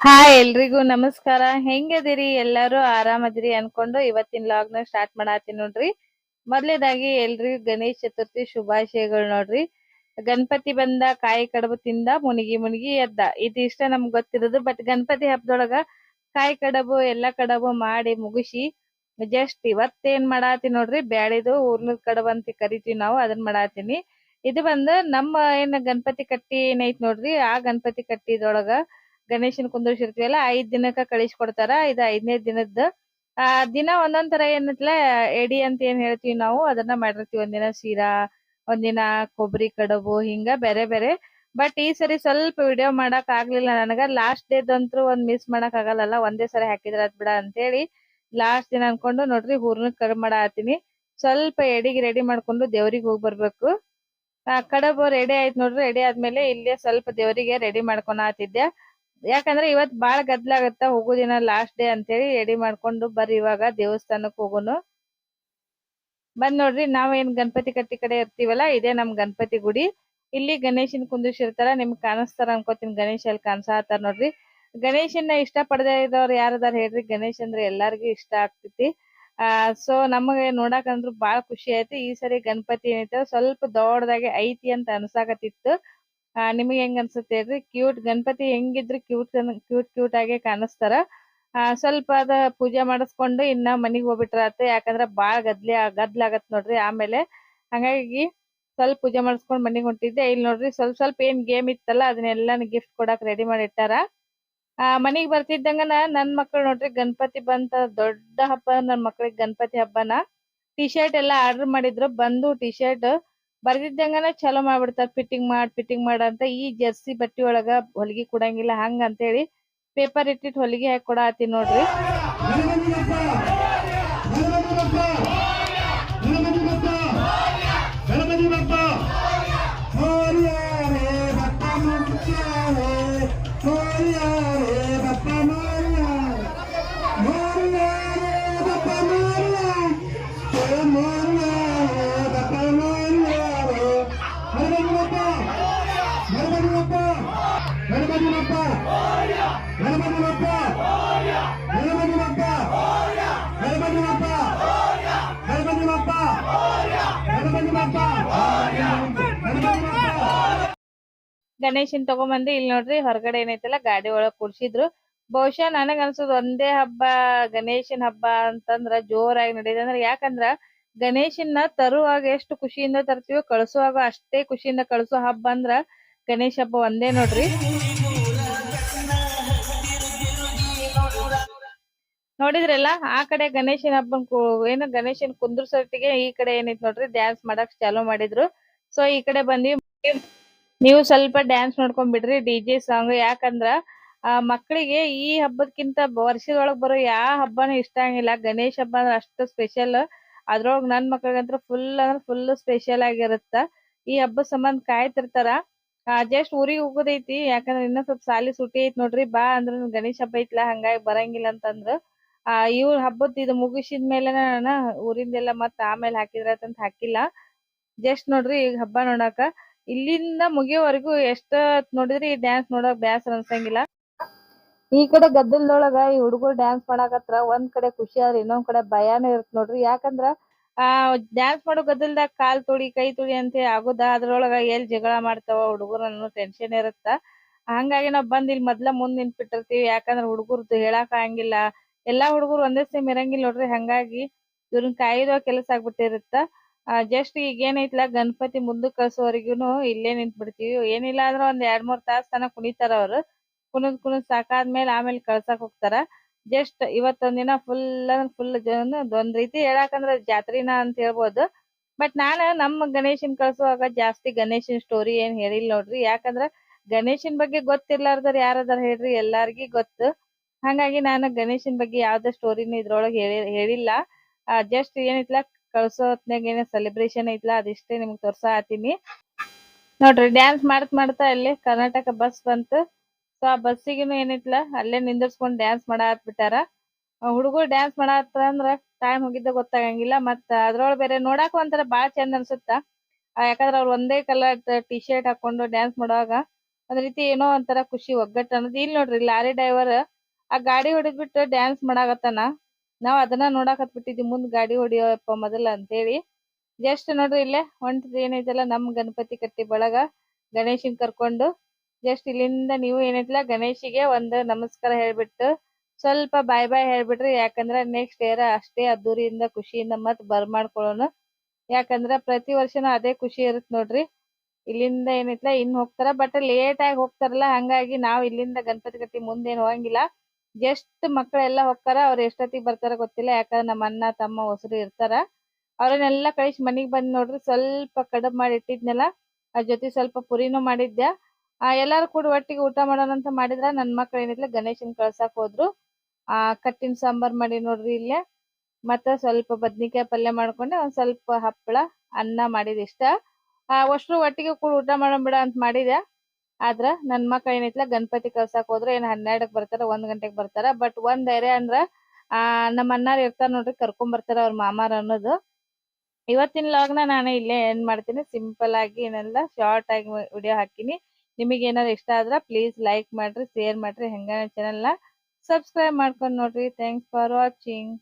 Hi ಎಲ್ರಿಗೂ ನಮಸ್ಕಾರ. ಹೆಂಗದಿರಿ ಎಲ್ಲಾರು ಆರಾಮದಿರಿ ಅನ್ಕೊಂಡು ಇವತ್ತಿನ ಲಾಗ್ನ ಸ್ಟಾರ್ಟ್ ಮಾಡತ್ತೀನಿ ನೋಡ್ರಿ. ಮೊದ್ಲೇದಾಗಿ ಎಲ್ರಿಗೂ ಗಣೇಶ ಚತುರ್ಥಿ ಶುಭಾಶಯಗಳು ನೋಡ್ರಿ. ಗಣಪತಿ ಬಂದ ಕಾಯಿ ಕಡಬು ತಿಂದ ಮುನಿಗಿ ಮುನಿಗಿ ಎದ್ದ. ಇಷ್ಟ ನಮ್ಗ್ ಗೊತ್ತಿರೋದು ಬಟ್ ಗಣಪತಿ ಹಬ್ಬದೊಳಗ ಕಾಯಿ ಕಡಬು, ಎಲ್ಲಾ ಕಡಬು ಮಾಡಿ ಮುಗಿಸಿ ಜಸ್ಟ್ ಇವತ್ತೇನ್ ಮಾಡಾತೀನಿ ನೋಡ್ರಿ, ಬ್ಯಾಳಿದು ಊರ್ನ ಕಡಬು ಅಂತ ಕರಿತೀವಿ ನಾವು ಅದನ್ನ ಮಾಡಾತೀನಿ ಇದು ಬಂದು ನಮ್ಮ ಏನ್ ಗಣಪತಿ ಕಟ್ಟಿ ಏನೈತ್ ನೋಡ್ರಿ, ಆ ಗಣಪತಿ ಕಟ್ಟಿದೊಳಗ ಗಣೇಶನ್ ಕುಂದರ್ಸಿರ್ತೀವಲ್ಲ, ಐದ್ ದಿನಕ್ಕ ಕಳಿಸ್ಕೊಡ್ತಾರ, ಇದು ಐದನೇ ದಿನದ್ದು. ಆ ದಿನ ಒಂದೊಂದ್ ತರ ಏನತ್ಲ, ಎಡಿ ಅಂತ ಏನ್ ಹೇಳ್ತೀವಿ ನಾವು, ಅದನ್ನ ಮಾಡಿರ್ತೀವಿ. ಒಂದಿನ ಶೀರಾ ಒಂದಿನ ಕೊಬ್ಬರಿ ಕಡುಬು, ಹಿಂಗ ಬೇರೆ ಬೇರೆ. ಬಟ್ ಈ ಸರಿ ಸ್ವಲ್ಪ ವಿಡಿಯೋ ಮಾಡಕ್ ಆಗ್ಲಿಲ್ಲ ನನಗ. ಲಾಸ್ಟ್ ಡೇದಂತ್ರು ಒಂದ್ ಮಿಸ್ ಮಾಡಕ್ ಆಗಲ್ಲ ಒಂದೇ ಸರಿ ಹಾಕಿದ್ರ ಅದ್ ಬಿಡ ಅಂತೇಳಿ. ಲಾಸ್ಟ್ ದಿನ ಅನ್ಕೊಂಡು ನೋಡ್ರಿ ಹೂರ್ನ ಕಡುಬು ಮಾಡತ್ತೀನಿ. ಸ್ವಲ್ಪ ಎಡಿಗೆ ರೆಡಿ ಮಾಡ್ಕೊಂಡು ದೇವ್ರಿಗೆ ಹೋಗಿ ಬರ್ಬೇಕು. ಆ, ಕಡಬು ರೆಡಿ ಆಯ್ತು ನೋಡ್ರಿ ರೆಡಿ ಆದ್ಮೇಲೆ ಇಲ್ಲಿ ಸ್ವಲ್ಪ ದೇವರಿಗೆ ರೆಡಿ ಮಾಡ್ಕೊಳತಿದ್ದೆ ಯಾಕಂದ್ರೆ ಇವತ್ ಬಾಳ ಹೋಗೋ ದಿನ ಲಾಸ್ಟ್ ಡೇ ಅಂತೇಳಿ ರೆಡಿ ಮಾಡ್ಕೊಂಡು ಬರ್ರಿ ಇವಾಗ ದೇವಸ್ಥಾನಕ್ ಹೋಗೋನು. ಬಂದ್ ನೋಡ್ರಿ, ನಾವೇನ್ ಗಣಪತಿ ಕಟ್ಟಿ ಕಡೆ ಇರ್ತೀವಲ್ಲ, ಇದೇ ನಮ್ ಗಣಪತಿ ಗುಡಿ. ಇಲ್ಲಿ ಗಣೇಶನ್ ಕುಂದಿರ್ಸಿರ್ತಾರ, ನಿಮ್ಗ್ ಕಾಣಿಸ್ತಾರ ಅನ್ಕೋತೀನಿ, ಗಣೇಶ ಅಲ್ಲಿ ಕಾಣಿಸತ್ತಾರ ನೋಡ್ರಿ. ಗಣೇಶನ್ನ ಇಷ್ಟ ಪಡದೆ ಇದ್ದವ್ರು ಯಾರದಾರ ಹೇಳ್ರಿ? ಗಣೇಶ್ ಅಂದ್ರೆ ಎಲ್ಲಾರ್ಗೂ ಇಷ್ಟ ಆಗ್ತೈತಿ. ಆ ಸೊ ನಮಗೆ ನೋಡಕ್ ಅಂದ್ರು ಬಾಳ ಖುಷಿ ಆಯ್ತು. ಈ ಸರಿ ಗಣಪತಿ ಏನೈತೆ ಸ್ವಲ್ಪ ದೊಡ್ಡದಾಗಿ ಐತಿ ಅಂತ ಅನ್ಸಾಕತ್ತಿತ್ತು. ಆ, ನಿಮಗೆ ಹೆಂಗ್ ಅನ್ಸುತ್ತೆ ಹೇಳ್ರಿ? ಕ್ಯೂಟ್ ಗಣಪತಿ ಹೆಂಗಿದ್ರು ಕ್ಯೂಟ್ ಕ್ಯೂಟ್ ಕ್ಯೂಟ್ ಆಗಿ ಕಾಣಿಸ್ತಾರ. ಆ, ಸ್ವಲ್ಪ ಅದ ಪೂಜೆ ಮಾಡಿಸ್ಕೊಂಡು ಇನ್ನ ಮನಿಗ್ ಹೋಗ್ಬಿಟ್ರ ಆತ. ಯಾಕಂದ್ರ ಬಾಳ ಗದ್ಲಿ ಗದ್ಲಾಗತ್ ನೋಡ್ರಿ ಆಮೇಲೆ. ಹಂಗಾಗಿ ಸ್ವಲ್ಪ ಪೂಜೆ ಮಾಡಿಸ್ಕೊಂಡ್ ಮನಿಗ್ ಹೊಂಟಿದ್ದೆ. ಇಲ್ಲಿ ನೋಡ್ರಿ ಸ್ವಲ್ಪ ಸ್ವಲ್ಪ ಏನ್ ಗೇಮ್ ಇತ್ತಲ್ಲ, ಅದನ್ನೆಲ್ಲಾನು ಗಿಫ್ಟ್ ಕೊಡಕ್ ರೆಡಿ ಮಾಡಿ ಇಟ್ಟಾರ ಆ, ಮನಿಗ್ ಬರ್ತಿದ್ದಂಗನ ನನ್ ಮಕ್ಳು ನೋಡ್ರಿ ಗಣಪತಿ ಬಂತ ದೊಡ್ಡ ಹಬ್ಬ, ನನ್ ಮಕ್ಳಿಗೆ ಗಣಪತಿ ಹಬ್ಬನ. ಟಿ ಶರ್ಟ್ ಎಲ್ಲಾ ಆರ್ಡರ್ ಮಾಡಿದ್ರು, ಬಂದು ಟಿ ಶರ್ಟ್ ಬರ್ದಿದ್ದಂಗನ ಚಲೋ ಮಾಡ್ಬಿಡ್ತಾರ. ಫಿಟ್ಟಿಂಗ್ ಮಾಡ್ ಫಿಟ್ಟಿಂಗ್ ಮಾಡ ಅಂತ ಈ ಜರ್ಸಿ ಬಟ್ಟಿ ಒಳಗ ಹೊಲಿಗೆ ಕೊಡಂಗಿಲ್ಲ, ಹಂಗ ಅಂತೇಳಿ ಪೇಪರ್ ಇಟ್ಟಿಟ್ ಹೊಲಿಗೆ ಹಾಕಿ ಕೊಡಾತಿ ನೋಡ್ರಿ. ಗಣೇಶನ್ ತಗೊಂಬಂದು ಇಲ್ಲಿ ನೋಡ್ರಿ ಹೊರಗಡೆ ಏನೈತಲ್ಲ ಗಾಡಿ ಒಳಗ್ ಕುಡ್ಸಿದ್ರು. ಬಹುಶಃ ನನಗ್ ಅನ್ಸುದ್ ಒಂದೇ ಹಬ್ಬ, ಗಣೇಶನ್ ಹಬ್ಬ ಅಂತಂದ್ರ ಜೋರಾಗಿ ನಡೀತದೆ. ಅಂದ್ರೆ ಯಾಕಂದ್ರ ಗಣೇಶನ್ನ ತರುವಾಗ ಎಷ್ಟು ಖುಷಿಯಿಂದ ತರ್ತೀವೋ, ಕಳಿಸುವಾಗ ಅಷ್ಟೇ ಖುಷಿಯಿಂದ ಕಳಿಸೋ ಹಬ್ಬ ಅಂದ್ರ ಗಣೇಶ ಹಬ್ಬ ಒಂದೇ ನೋಡ್ರಿ. ನೋಡಿದ್ರಲ್ಲ, ಆ ಕಡೆ ಗಣೇಶನ ಹಬ್ಬನ್ ಏನು ಗಣೇಶನ್ ಕುಂದ್ರಸೊಟ್ಟಿಗೆ ಈ ಕಡೆ ಏನೈತ್ ನೋಡ್ರಿ ಡ್ಯಾನ್ಸ್ ಮಾಡಕ್ ಚಾಲೂ ಮಾಡಿದ್ರು. ಸೊ ಈ ಕಡೆ ಬಂದ್ವಿ. ನೀವು ಸ್ವಲ್ಪ ಡ್ಯಾನ್ಸ್ ನೋಡ್ಕೊಂಡ್ ಬಿಡ್ರಿ ಡಿ ಜೆ ಸಾಂಗ್ ಯಾಕಂದ್ರ, ಆ ಮಕ್ಕಳಿಗೆ ಈ ಹಬ್ಬದಕ್ಕಿಂತ ವರ್ಷದೊಳಗ್ ಬರೋ ಯಾವ ಹಬ್ಬನು ಇಷ್ಟ ಆಗಿಲ್ಲ. ಗಣೇಶ ಹಬ್ಬ ಅಂದ್ರೆ ಅಷ್ಟು ಸ್ಪೆಷಲ್ ಅದ್ರೊಳಗ್ ನನ್ ಮಕ್ಳಿಗಂತ್ರ ಫುಲ್ ಅಂದ್ರೆ ಫುಲ್ ಸ್ಪೆಷಲ್ ಆಗಿರುತ್ತ. ಈ ಹಬ್ಬ ಸಂಬಂಧ ಕಾಯ್ತಿರ್ತಾರ. ಜಸ್ಟ್ ಊರಿಗೆ ಹೋಗೋದೈತಿ. ಯಾಕಂದ್ರ ಇನ್ನ ಸ್ವಲ್ಪ ಸಾಲಿ ಸುಟಿ ಐತಿ ನೋಡ್ರಿ. ಬಾ ಅಂದ್ರ ಗಣೇಶ ಹಬ್ಬ ಐತ್ಲಾ, ಹಂಗಾಗಿ ಬರಂಗಿಲ್ಲ ಅಂತಂದ್ರ. ಆ ಇವ್ರ ಹಬ್ಬದ್ ಇದು ಮುಗಿಸಿದ ಮೇಲೆ ನಾನು ಊರಿಂದೆಲ್ಲ ಮತ್ತ ಆಮೇಲೆ ಹಾಕಿದ್ರ ಅಂತ ಹಾಕಿಲ್ಲ. ಜಸ್ಟ್ ನೋಡ್ರಿ ಈಗ ಹಬ್ಬ ನೋಡಾಕ. ಇಲ್ಲಿಂದ ಮುಗಿಯೋವರೆಗೂ ಎಷ್ಟ ನೋಡಿದ್ರಿ ಈ ಡ್ಯಾನ್ಸ್ ನೋಡಕ್ ಬ್ಯಾಸರ ಅನ್ಸಂಗಿಲ್ಲ. ಈ ಕಡೆ ಗದ್ದಲದೊಳಗ ಈ ಹುಡುಗರು ಡ್ಯಾನ್ಸ್ ಮಾಡಾಕತ್ರ ಒಂದ್ ಕಡೆ ಖುಷಿ ಆದ್ರೆ ಇನ್ನೊಂದ್ ಕಡೆ ಭಯಾನು ಇರತ್ ನೋಡ್ರಿ. ಯಾಕಂದ್ರ, ಆ ಡ್ಯಾನ್ಸ್ ಮಾಡೋ ಗದ್ದಲ್ದಾಗ ಕಾಲ್ ತುಳಿ ಕೈ ತುಳಿ ಅಂತ ಆಗುದ, ಅದ್ರೊಳಗ ಎಲ್ ಜಗಳ ಮಾಡ್ತಾವ ಹುಡುಗರು ಅನ್ನೋ ಟೆನ್ಷನ್ ಇರತ್ತ. ಹಂಗಾಗಿ ನಾವ್ ಬಂದ್ ಇಲ್ಲಿ ಮೊದ್ಲ ಮುಂದ್ ನಿಂತ್ಬಿಟ್ಟಿರ್ತೀವಿ. ಯಾಕಂದ್ರ ಹುಡುಗರ್ದು ಹೇಳಾಕ ಆಗಂಗಿಲ್ಲ. ಎಲ್ಲಾ ಹುಡುಗರು ಒಂದೇ ಸೇಮ್ ಇರಂಗಿಲ್ಲ ನೋಡ್ರಿ, ಹಂಗಾಗಿ ಇವ್ರನ್ ಕಾಯ್ದೋ ಕೆಲಸ ಆಗ್ಬಿಟ್ಟಿರುತ್ತ. ಜಸ್ಟ್ ಈಗ ಏನೈತ್ಲ ಗಣಪತಿ ಮುಂದಕ್ ಕಳ್ಸೋವರೆಗೂನು ಇಲ್ಲೇ ನಿಂತ್ ಬಿಡ್ತೀವಿ ಏನಿಲ್ಲ ಅಂದ್ರ ಒಂದ್ ಎರಡ್ ಮೂರ್ ತಾಸ್ ತನಕ ಕುಣಿತಾರ ಅವ್ರು. ಕುಣದ್ ಕುಣದ್ ಸಾಕಾದ್ಮೇಲೆ ಆಮೇಲೆ ಕಳ್ಸಾಕ್ ಹೋಗ್ತಾರ. ಜಸ್ಟ್ ಇವತ್ತೊಂದಿನ ಫುಲ್ ಫುಲ್ ಒಂದ್ ರೀತಿ ಹೇಳಾಕಂದ್ರ ಜಾತ್ರಿನ ಅಂತ ಹೇಳ್ಬೋದು. ಬಟ್ ನಾನ್ ನಮ್ಮ ಗಣೇಶನ್ ಕಳ್ಸುವಾಗ ಜಾಸ್ತಿ ಗಣೇಶನ್ ಸ್ಟೋರಿ ಏನ್ ಹೇಳಿಲ್ಲ ನೋಡ್ರಿ. ಯಾಕಂದ್ರ ಗಣೇಶನ್ ಬಗ್ಗೆ ಗೊತ್ತಿರ್ಲಾರ್ದಾರ ಯಾರದಾರ ಹೇಳ್ರಿ? ಎಲ್ಲಾರ್ಗಿ ಗೊತ್ತು. ಹಂಗಾಗಿ ನಾನು ಗಣೇಶನ್ ಬಗ್ಗೆ ಯಾವ್ದೇ ಸ್ಟೋರಿನ ಇದ್ರೊಳಗೆ ಹೇಳಿ, ಹೇಳಿಲ್ಲ. ಜಸ್ಟ್ ಏನೈತ್ಲ ಕಳ್ಸೋ ಹೊತ್ನಾಗ ಏನ ಸೆಲೆಬ್ರೇಷನ್ ಐತ್ಲಾ, ಅದಿಷ್ಟೇ ನಿಮ್ಗ್ ತೋರ್ಸಾ ಹತ್ತೀನಿ. ನೋಡ್ರಿ ಡ್ಯಾನ್ಸ್ ಮಾಡ್ತಾ ಮಾಡ್ತಾ ಅಲ್ಲಿ ಕರ್ನಾಟಕ ಬಸ್ ಬಂತು. ಸೊ ಆ ಬಸ್ಸಿಗೂನು ಏನೈತ್ಲ, ಅಲ್ಲೇ ನಿಂದಿರ್ಸ್ಕೊಂಡ್ ಡ್ಯಾನ್ಸ್ ಮಾಡಾತ್ ಬಿಟ್ಟಾರ. ಹುಡುಗರು ಡ್ಯಾನ್ಸ್ ಮಾಡಾತ್ರ ಅಂದ್ರ ಟೈಮ್ ಹೋಗಿದ್ದ ಗೊತ್ತಾಗಂಗಿಲ್ಲ, ಮತ್ತ ಅದ್ರೊಳಗೆ ಬೇರೆ ನೋಡಾಕ ಒಂಥರ ಬಾಳ ಚಂದ ಅನ್ಸುತ್ತ. ಯಾಕಂದ್ರೆ ಅವ್ರು ಒಂದೇ ಕಲರ್ ಟಿ ಶರ್ಟ್ ಹಾಕೊಂಡು ಡ್ಯಾನ್ಸ್ ಮಾಡುವಾಗ ಒಂದ್ ರೀತಿ ಏನೋ ಒಂಥರ ಖುಷಿ ಒಗ್ಗಟ್ಟು ಅನ್ನೋದು. ಇಲ್ಲಿ ನೋಡ್ರಿ, ಲಾರಿ ಡ್ರೈವರ್ ಆ ಗಾಡಿ ಹೊಡೆದ್ಬಿಟ್ಟು ಡ್ಯಾನ್ಸ್ ಮಾಡಾಕತ್ತಾನ. ನಾವ್ ಅದನ್ನ ನೋಡಾಕ್ ಹತ್ಬಿಟ್ಟಿದ್ವಿ, ಮುಂದ್ ಗಾಡಿ ಹೊಡಿಯೋಪ್ಪ ಮೊದಲ ಅಂತ ಹೇಳಿ ಜಸ್ಟ್ ನೋಡ್ರಿ ಇಲ್ಲೇ ಹೊಂಟದ ಏನೈತಲ್ಲ ನಮ್ ಗಣಪತಿ ಕಟ್ಟಿ ಬಳಗ ಗಣೇಶನ್ ಕರ್ಕೊಂಡು, ಜಸ್ಟ್ ಇಲ್ಲಿಂದ ನೀವು ಏನೈತಲ್ಲ ಗಣೇಶಿಗೆ ಒಂದ್ ನಮಸ್ಕಾರ ಹೇಳ್ಬಿಟ್ಟು, ಸ್ವಲ್ಪ ಬಾಯ್ ಬಾಯ್ ಹೇಳ್ಬಿಟ್ರಿ. ಯಾಕಂದ್ರ ನೆಕ್ಸ್ಟ್ ಇಯರ್ ಅಷ್ಟೇ ಅದ್ದೂರಿಯಿಂದ ಖುಷಿಯಿಂದ ಮತ್ ಬರ್ಮಾಡ್ಕೊಳ್ಳೋಣ ಯಾಕಂದ್ರ ಪ್ರತಿ ವರ್ಷನೂ ಅದೇ ಖುಷಿ ಇರುತ್ತೆ ನೋಡ್ರಿ. ಇಲ್ಲಿಂದ ಏನೈತ್ಲ ಇನ್ ಹೋಗ್ತಾರ ಬಟ್ ಲೇಟ್ ಆಗಿ ಹೋಗ್ತಾರಲ್ಲ, ಹಂಗಾಗಿ ನಾವ್ ಇಲ್ಲಿಂದ ಗಣಪತಿ ಕಟ್ಟಿ ಮುಂದೇನ್ ಹೋಗಂಗಿಲ್ಲ. ಜಸ್ಟ್ ಮಕ್ಕಳೆಲ್ಲ ಹೋಗ್ತಾರ ಅವ್ರ ಎಷ್ಟೊತ್ತಿಗೆ ಬರ್ತಾರ ಗೊತ್ತಿಲ್ಲ. ಯಾಕಂದ್ರ ನಮ್ಮ ಅಣ್ಣ, ತಮ್ಮ, ಹೊಸರು ಇರ್ತಾರ. ಅವ್ರನ್ನೆಲ್ಲ ಕಳಿಸಿ ಮನಿಗ್ ಬಂದ್ ನೋಡ್ರಿ ಸ್ವಲ್ಪ ಕಡಬ್ ಮಾಡಿ ಇಟ್ಟಿದ್ನಲ್ಲ ಅದ್ರ ಜೊತೆ ಸ್ವಲ್ಪ ಪುರಿನೂ ಮಾಡಿದ್ದೆ ಆ, ಎಲ್ಲಾರು ಕೂಡ ಒಟ್ಟಿಗೆ ಊಟ ಮಾಡೋಣ ಅಂತ ಮಾಡಿದ್ರ ನನ್ ಮಕ್ಳು ಏನಿದ್ಲ, ಗಣೇಶನ್ ಕಳ್ಸಾಕ್ ಹೋದ್ರು. ಆ, ಕಟ್ಟಿನ ಸಾಂಬಾರ್ ಮಾಡಿ ನೋಡ್ರಿ ಇಲ್ಲೇ. ಮತ್ತ ಸ್ವಲ್ಪ ಬದ್ನಿಕಾಯಿ ಪಲ್ಯ ಮಾಡ್ಕೊಂಡೆ, ಒಂದ್ ಸ್ವಲ್ಪ ಹಪ್ಪಳ, ಅನ್ನ ಮಾಡಿದ್ ಇಷ್ಟ. ಆ ಅಷ್ಟ್ರು ಒಟ್ಟಿಗೆ ಕೂಡ ಊಟ ಮಾಡೋಣ ಬಿಡ ಅಂತ ಮಾಡಿದೆ ಆದ್ರ ನನ್ ಮಕ್ಳ ಏನೈತ್ಲ ಗಣಪತಿ ಕಳ್ಸಾಕ್ ಹೋದ್ರ ಏನ್ ಹನ್ನೆರಡಕ್ ಬರ್ತಾರ, ಒಂದ್ ಗಂಟೆಗ್ ಬರ್ತಾರ ಬಟ್ ಒಂದ್ ಧೈರ್ಯ ಅಂದ್ರ, ಆ, ನಮ್ ಅಣ್ಣಾರ್ ಇರ್ತಾರ ನೋಡ್ರಿ ಕರ್ಕೊಂಡ್ ಬರ್ತಾರ ಅವ್ರ ಮಾಮಾರ್ ಅನ್ನೋದು. ಇವತ್ತಿನ ಲಾಗ್ನ ನಾನು ಇಲ್ಲೇ ಏನ್ ಮಾಡ್ತೀನಿ ಸಿಂಪಲ್ ಆಗಿ ಏನೆಲ್ಲ ಶಾರ್ಟ್ ಆಗಿ ವಿಡಿಯೋ ಹಾಕಿನಿ ನಿಮಗೆ ಏನಾದ್ರು ಇಷ್ಟ ಆದ್ರ ಪ್ಲೀಸ್ ಲೈಕ್ ಮಾಡ್ರಿ ಶೇರ್ ಮಾಡ್ರಿ, ಹೆಂಗ ಚಾನೆಲ್ನ ಸಬ್ಸ್ಕ್ರೈಬ್ ಮಾಡ್ಕೊಂಡ್ ನೋಡ್ರಿ. Thanks for watching